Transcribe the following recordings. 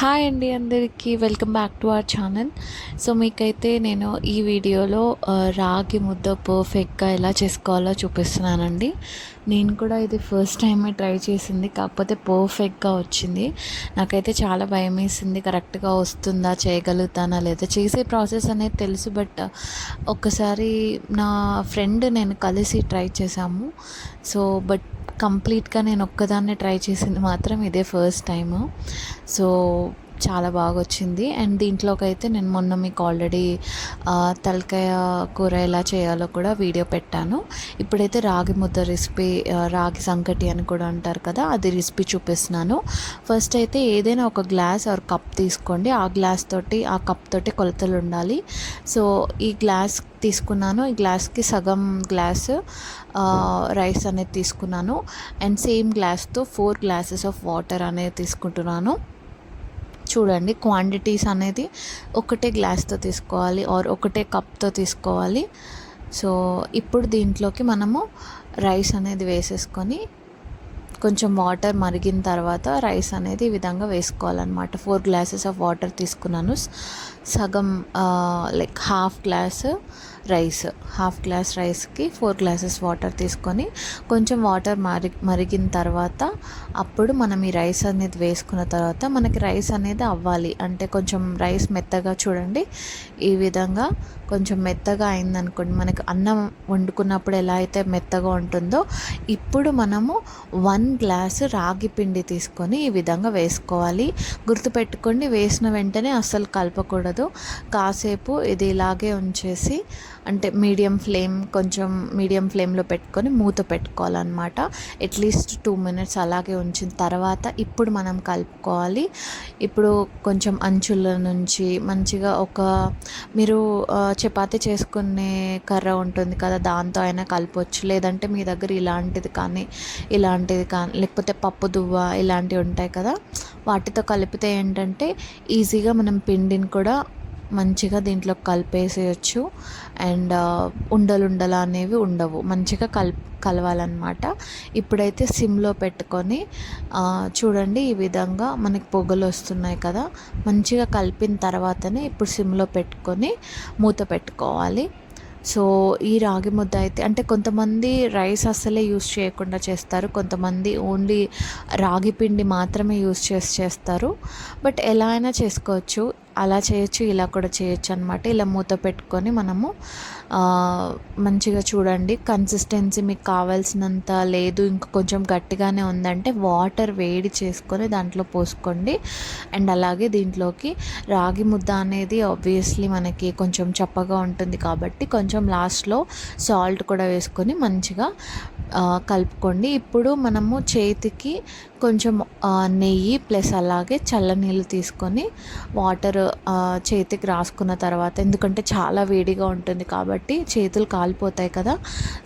Hi అండి అందరికీ welcome back to our channel so మీకైతే నేను ఈ వీడియోలో రాగి ముద్ద పర్ఫెక్ట్గా ఎలా చేసుకోవాలో చూపిస్తున్నానండి. నేను కూడా ఇది ఫస్ట్ టైమే ట్రై చేసింది కాకపోతే పర్ఫెక్ట్గా వచ్చింది. నాకైతే చాలా భయం వేసింది కరెక్ట్గా వస్తుందా చేయగలుగుతానా లేదా చేసే ప్రాసెస్ అనేది తెలుసు బట్ ఒక్కసారి నా ఫ్రెండ్ నేను కలిసి ట్రై చేశాము సో బట్ కంప్లీట్గా నేను ఒక్కదాన్నే ట్రై చేసింది మాత్రం ఇదే ఫస్ట్ టైము. సో చాలా బాగా వచ్చింది అండ్ దీంట్లోకి అయితే నేను మొన్న మీకు ఆల్రెడీ తలకాయ కూర ఎలా చేయాలో కూడా వీడియో పెట్టాను. ఇప్పుడైతే రాగి ముద్ద రెసిపీ రాగి సంకటి అని కూడా అంటారు కదా అది రెసిపీ చూపిస్తున్నాను. ఫస్ట్ అయితే ఏదైనా ఒక గ్లాస్ ఆర్ కప్ తీసుకోండి. ఆ గ్లాస్ తోటి ఆ కప్ తోటి కొలతలు ఉండాలి. సో ఈ గ్లాస్ తీసుకున్నాను. ఈ గ్లాస్కి సగం గ్లాస్ రైస్ అనేది తీసుకున్నాను. అండ్ సేమ్ గ్లాస్తో ఫోర్ గ్లాసెస్ ఆఫ్ వాటర్ అనేది తీసుకుంటున్నాను. చూడండి క్వాంటిటీస్ అనేది ఒకటే గ్లాస్తో తీసుకోవాలి ఆర్ ఒకటే కప్తో తీసుకోవాలి. సో ఇప్పుడు దీంట్లోకి మనము రైస్ అనేది వేసేసుకొని కొంచెం వాటర్ మరిగిన తర్వాత రైస్ అనేది ఈ విధంగా వేసుకోవాలన్నమాట. ఫోర్ గ్లాసెస్ ఆఫ్ వాటర్ తీసుకున్నాను. సగం like half glass rice half glass రైస్కి ఫోర్ గ్లాసెస్ వాటర్ తీసుకొని కొంచెం వాటర్ మరి మరిగిన తర్వాత అప్పుడు మనం ఈ రైస్ అనేది వేసుకున్న తర్వాత మనకి రైస్ అనేది అవ్వాలి. అంటే కొంచెం రైస్ మెత్తగా చూడండి. ఈ విధంగా కొంచెం మెత్తగా అయిందనుకోండి. మనకి అన్నం వండుకున్నప్పుడు ఎలా అయితే మెత్తగా ఉంటుందో ఇప్పుడు మనము వన్ గ్లాస్ రాగి పిండి తీసుకొని ఈ విధంగా వేసుకోవాలి. గుర్తుపెట్టుకోండి వేసిన వెంటనే అస్సలు కలపకూడదు. కాసేపు ఇది ఇలాగే ఉంచేసి అంటే మీడియం ఫ్లేమ్ కొంచెం మీడియం ఫ్లేమ్లో పెట్టుకొని మూత పెట్టుకోవాలన్నమాట. అట్లీస్ట్ టూ మినిట్స్ అలాగే ఉంచిన తర్వాత ఇప్పుడు మనం కలుపుకోవాలి. ఇప్పుడు కొంచెం అంచుల నుంచి మంచిగా ఒక మీరు చపాతి చేసుకునే కర్ర ఉంటుంది కదా దాంతో అయినా కలపవచ్చు లేదంటే మీ దగ్గర ఇలాంటిది కానీ ఇలాంటిది కానీ లేకపోతే పప్పు దువ్వ ఇలాంటివి ఉంటాయి కదా వాటితో కలిపితే ఏంటంటే ఈజీగా మనం పిండిని కూడా మంచిగా దీంట్లో కలిపేసేయచ్చు. అండ్ ఉండలుండలు అనేవి ఉండవు. మంచిగా కల్ కలవాలన్నమాట. ఇప్పుడైతే సిమ్లో పెట్టుకొని చూడండి ఈ విధంగా మనకి పొగలు వస్తున్నాయి కదా మంచిగా కలిపిన తర్వాతనే ఇప్పుడు సిమ్లో పెట్టుకొని మూత పెట్టుకోవాలి. సో ఈ రాగి ముద్ద అయితే అంటే కొంతమంది రైస్ అస్సలే యూస్ చేయకుండా చేస్తారు. కొంతమంది ఓన్లీ రాగి పిండి మాత్రమే యూస్ చేసి చేస్తారు. బట్ ఎలా అయినా చేసుకోవచ్చు. అలా చేయొచ్చు ఇలా కూడా చేయొచ్చు అనమాట ఇలా మూత పెట్టుకొని మనము మంచిగా చూడండి. కన్సిస్టెన్సీ మీకు కావాల్సినంత లేదు ఇంకా కొంచెం గట్టిగానే ఉందంటే వాటర్ వేడి చేసుకొని దాంట్లో పోసుకోండి. అండ్ అలాగే దీంట్లోకి రాగి ముద్ద అనేది ఆబ్వియస్లీ మనకి కొంచెం చప్పగా ఉంటుంది కాబట్టి కొంచెం లాస్ట్లో సాల్ట్ కూడా వేసుకొని మంచిగా కలుపుకోండి. ఇప్పుడు మనము చేతికి కొంచెం నెయ్యి ప్లస్ అలాగే చల్లనీళ్ళు తీసుకొని వాటర్ చేతికి రాసుకున్న తర్వాత ఎందుకంటే చాలా వేడిగా ఉంటుంది కాబట్టి చేతులు కాలిపోతాయి కదా.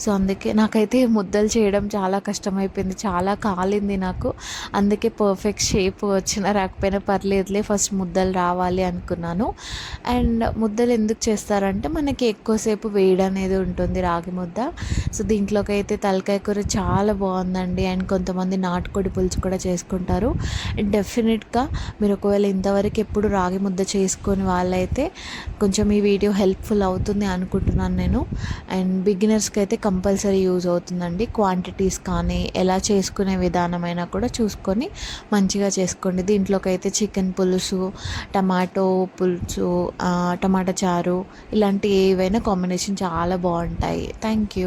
సో అందుకే నాకైతే ముద్దలు చేయడం చాలా కష్టమైపోయింది. చాలా కాలింది నాకు. అందుకే పర్ఫెక్ట్ షేప్ వచ్చినా రాకపోయినా పర్లేదులే ఫస్ట్ ముద్దలు రావాలి అనుకున్నాను. అండ్ ముద్దలు ఎందుకు చేస్తారంటే మనకి ఎక్కువసేపు వేడి అనేది ఉంటుంది రాగి ముద్ద. సో దీంట్లోకి అయితే తలకాయ కూర చాలా బాగుందండి. అండ్ కొంతమంది నాటుకోడి పులుసు కూడా చేసుకుంటారు. అండ్ డెఫినెట్గా మీరు ఒకవేళ ఇంతవరకు ఎప్పుడు రాగి ముద్ద చేసుకొని వాళ్ళైతే కొంచెం ఈ వీడియో హెల్ప్ఫుల్ అవుతుంది అనుకుంటున్నాను నేను. అండ్ బిగినర్స్కి అయితే కంపల్సరీ యూజ్ అవుతుందండి. క్వాంటిటీస్ కానీ ఎలా చేసుకునే విధానమైనా కూడా చూసుకొని మంచిగా చేసుకోండి. దీంట్లోకి అయితే చికెన్ పులుసు టమాటో పులుసు టమాటా చారు ఇలాంటి ఏవైనా కాంబినేషన్ చాలా బాగుంటాయి. Thank you